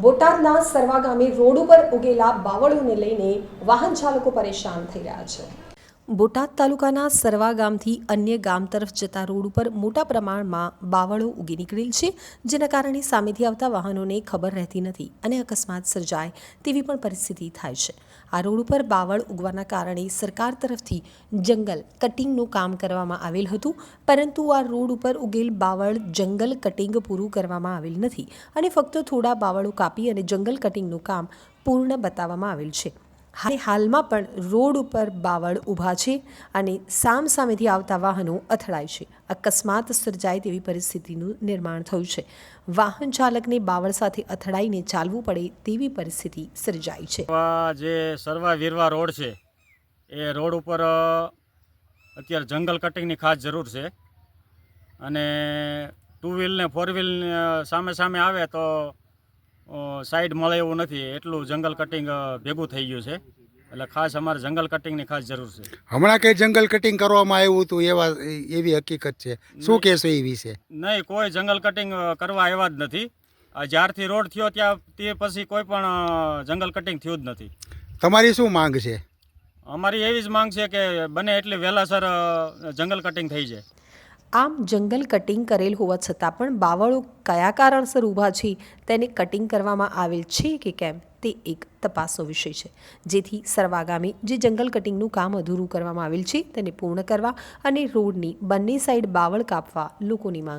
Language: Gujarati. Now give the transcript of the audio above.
બોટાદના સરવા ગામે રોડ ઉપર ઉગેલા બાવળોને લઈને વાહન ચાલકો પરેશાન થઈ રહ્યા છે. બોટાદ તાલુકાના સરવા ગામથી અન્ય ગામ તરફ જતા રોડ ઉપર મોટા પ્રમાણમાં બાવળો ઉગી નીકળેલ છે, જેના કારણે સામેથી આવતા વાહનોને ખબર રહેતી નથી અને અકસ્માત સર્જાય તેવી પણ પરિસ્થિતિ થાય છે. આ રોડ ઉપર બાવળ ઉગવાના કારણે સરકાર તરફથી જંગલ કટિંગનું કામ કરવામાં આવેલ હતું, પરંતુ આ રોડ ઉપર ઉગેલ બાવળ જંગલ કટિંગ પૂરું કરવામાં આવેલ નથી અને ફક્ત થોડા બાવળો કાપી અને જંગલ કટિંગનું કામ પૂર્ણ બતાવવામાં આવેલ છે. હાલમાં પણ રોડ ઉપર બાવળ ઊભા છે અને સામસામેથી આવતા વાહનો અથડાય છે. અકસ્માત સર્જાય તેવી પરિસ્થિતિનું નિર્માણ થયું છે. વાહન ચાલકને બાવળ સાથે અથડાઈને ચાલવું પડે તેવી પરિસ્થિતિ સર્જાઈ છે. જે સરવા વીરવા રોડ છે, એ રોડ ઉપર અત્યારે જંગલ કટિંગની ખાસ જરૂર છે. અને ટુ વ્હીલ ને ફોર વ્હીલ સામે સામે આવે તો સાઈડ મળે એવું નથી. એટલું જંગલ કટિંગ ભેગું થઈ ગયું છે. એટલે ખાસ અમારે જંગલ કટિંગની ખાસ જરૂર છે. હમણાં કઈ જંગલ કટિંગ કરવામાં આવ્યું હતું એવા એવી હકીકત છે? શું કહેશો એ વિશે? નહીં કોઈ જંગલ કટિંગ કરવા આવ્યા જ નથી. આ જ્યારથી રોડ થયો ત્યાં તે પછી કોઈ પણ જંગલ કટિંગ થયું જ નથી. તમારી શું માંગ છે? અમારી એવી જ માંગ છે કે બને એટલી વહેલાસર જંગલ કટિંગ થઈ જાય. આમ જંગલ કટિંગ કરેલ હોવા છતાં પણ બાવળો કયા કારણસર ઊભા છે તેને કટિંગ કરવામાં આવેલ છે કે કેમ તે એક તપાસનો વિષય છે. જેથી સર્વાગામી જે જંગલ કટિંગનું કામ અધૂરું કરવામાં આવેલ છે તેને પૂર્ણ કરવા અને રોડની બંને સાઈડ બાવળ કાપવા લોકોની માંગ